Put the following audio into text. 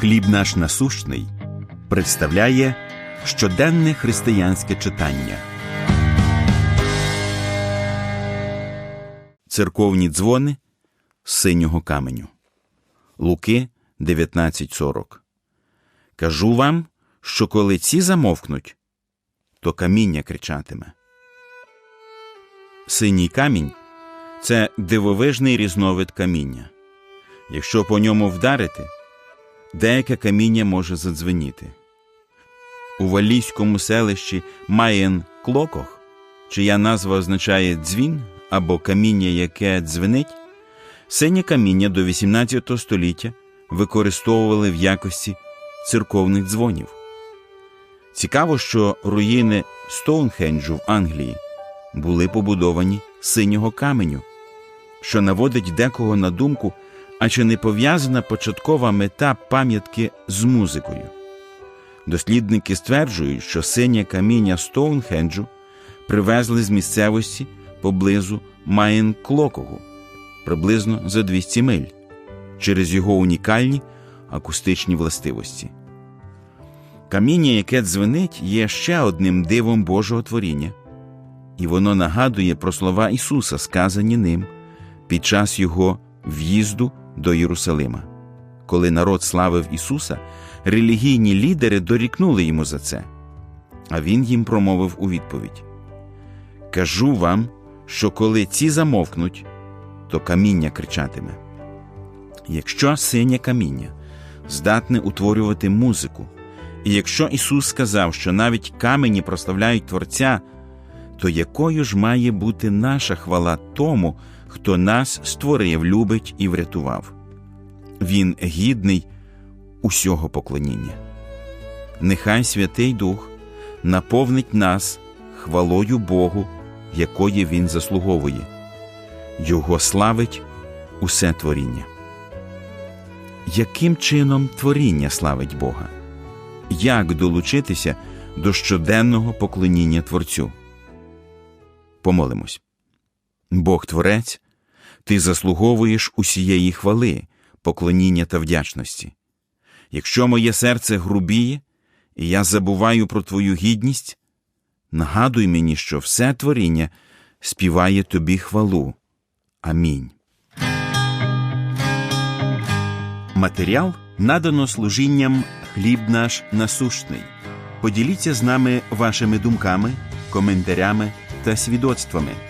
Хліб наш насущний представляє щоденне християнське читання. Церковні дзвони з синього каменю. Луки 19.40. Кажу вам, що коли ці замовкнуть, то каміння кричатиме. Синій камінь це дивовижний різновид каміння. Якщо по ньому вдарити, деяке каміння може задзвеніти. У валійському селищі Маєн Клокох, чия назва означає дзвін або каміння, яке дзвенить, синє каміння до XVIII століття використовували в якості церковних дзвонів. Цікаво, що руїни Стоунхенджу в Англії були побудовані синього каменю, що наводить декого на думку, а чи не пов'язана початкова мета пам'ятки з музикою. Дослідники стверджують, що синє каміння Стоунхенджу привезли з місцевості поблизу Майнклокогу, приблизно за 200 миль, через його унікальні акустичні властивості. Каміння, яке дзвенить, є ще одним дивом Божого творіння, і воно нагадує про слова Ісуса, сказані ним під час Його в'їзду до Єрусалима. Коли народ славив Ісуса, релігійні лідери дорікнули йому за це, а Він їм промовив у відповідь: Кажу вам, що коли ці замовкнуть, то каміння кричатиме. Якщо синє каміння здатне утворювати музику, і якщо Ісус сказав, що навіть камені прославляють Творця, то якою ж має бути наша хвала тому, хто нас створив, любить і врятував? Він гідний усього поклоніння. Нехай Святий Дух наповнить нас хвалою Богу, якої Він заслуговує, Його славить усе творіння. Яким чином творіння славить Бога? Як долучитися до щоденного поклоніння Творцю? Помолимось. Бог Творець, Ти заслуговуєш усієї хвали, поклоніння та вдячності. Якщо моє серце грубіє, і я забуваю про Твою гідність, нагадуй мені, що все творіння співає Тобі хвалу. Амінь. Матеріал надано служінням хліб наш насущний. Поділіться з нами вашими думками, коментарями та свідоцтвами